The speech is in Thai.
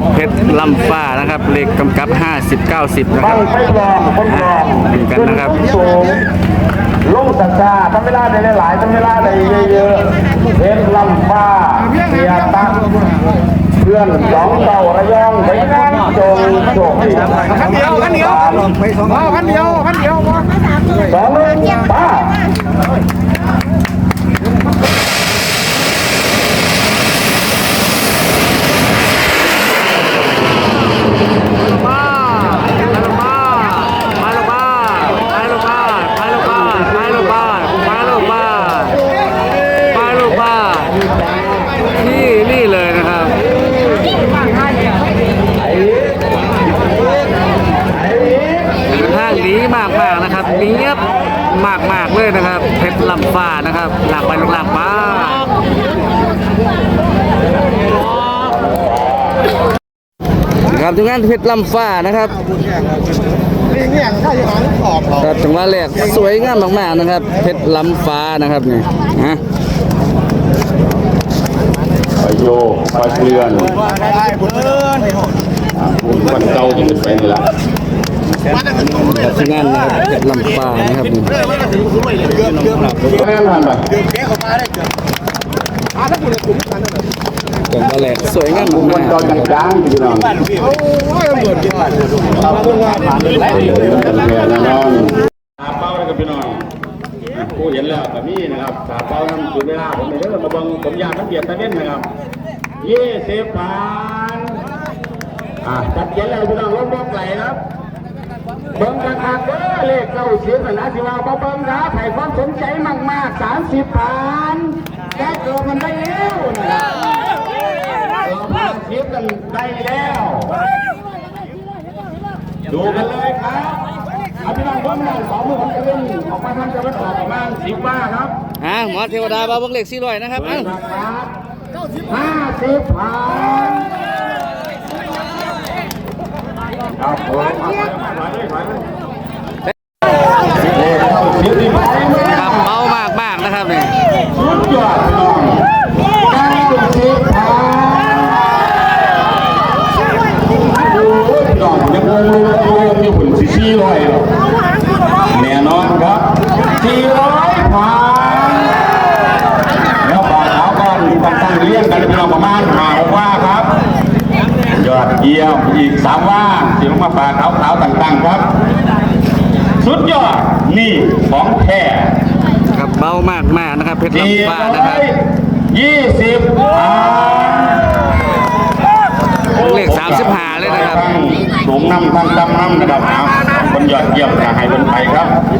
นะครับเพชรลำฟ้านะครับเลขกำกับ 50 90 นะคต้รัอบงใช้ลองทดลองเหมือนกันนะครับสูงลงสัชาทำเวลาได้หลายๆทำเวลาได้เยอะๆเพชรลำฟ้าเสียตั้งเพื่อนสองเต่าระยองไปงานจงโชคดีคันเดียวคันเดียวเอาคันเดียวคันเดียวพอสองหนึ่งป้ามาไปลงมาไปลงมาไปลงมาไปลงมาไปลงมาไปลงมาไปลงมานี่นี่เลยนะครับทาง ดีมากมากๆนะครับเนียบมากมากๆเลยนะครับเพชรลำฟ้านะครับหลักไปลงหลักมาครับทุกงานเพชรลำฟ้านะครับนี่เงี้ยข้าอยู่หางขอบครับจังหวะแรกสวยงามมากๆนะครับ เพชรล้ำฟ้านะครับนี่ฮะไปโยไปเพื่อนได้บุญเอิญวันเก่าจะเป็นละครับ ที่งานนะครับเพชรล้ำฟ้านะครับนี่เกือบเกือบแม่ผ่านไปเกือบแกเข้ามาเกือบอ่าถ้าคุณคุ้มกันนั่นและจังหวะแรกสวยงามวัมานกเก่าจังๆพี่น้องโอ้ยตำรวจกินมันครับพวกว่าผ่านเลยกันแน่นอนสาเป้าเลยกับพี่น้องผู้เห็นแล้วกับนี่นะครับสาเป้าทำสุดเวลาผมเลยเด้อมาบังผมยาทั้งเบียดทั้งเล่นนะครับยี่สิบพันอะจัดเขียนแล้วพี่น้องลบอกไหลครับ เบิ่งกันคักเด้อเลขเก้าสิบนะสิว่าบ่เบิ่งครับให้ความสนใจมากๆสามสิบพันแก้เกิดมันได้แล้วนะครับเราพาชิปกันได้แล้ว ดูกันเลยครับเอาพี่น้องเพิ่มหน่อยสองมือผมจะเล่นออกมาทางจะไม่ออกประมาณสิบว่าครับอะหมอเทวดาบาเบังเหล็กสี่ร้อยนะครับอะห้าสิบพันครับผมเอาไปไปเลยไปเลยเลขเข้าสิบนี่ไปไหม ครับเบามากมากๆนะครับนี่สุดยอดพี่น้องเก้าสิบพันดูพี่น้องยังงงเลยว่าตัวมีหุ่นสี่ร้อยแน่นอนครับสี่ร้อยพัน แล้วปลาขาวก็ต้องตั้งเลี้ยงกันพี่น้องประมาณหาว่าครับ ยอ ดเยี่ยมอีกสามว่าที่ลงมาปลาขาวขาวๆต่างๆครับ สุดยอดนี่ของแท้ครับเบามากมากๆนะครับเพชรสี่ลำฟ้าร้นะคอรับยยี่สิบพันเลข35เลยนะครับสูงน้ำทั้งดำน้ำนะครับเอาคนยอดเยี่ยมนะให้เป็นไปครับเป็นลำฟ้า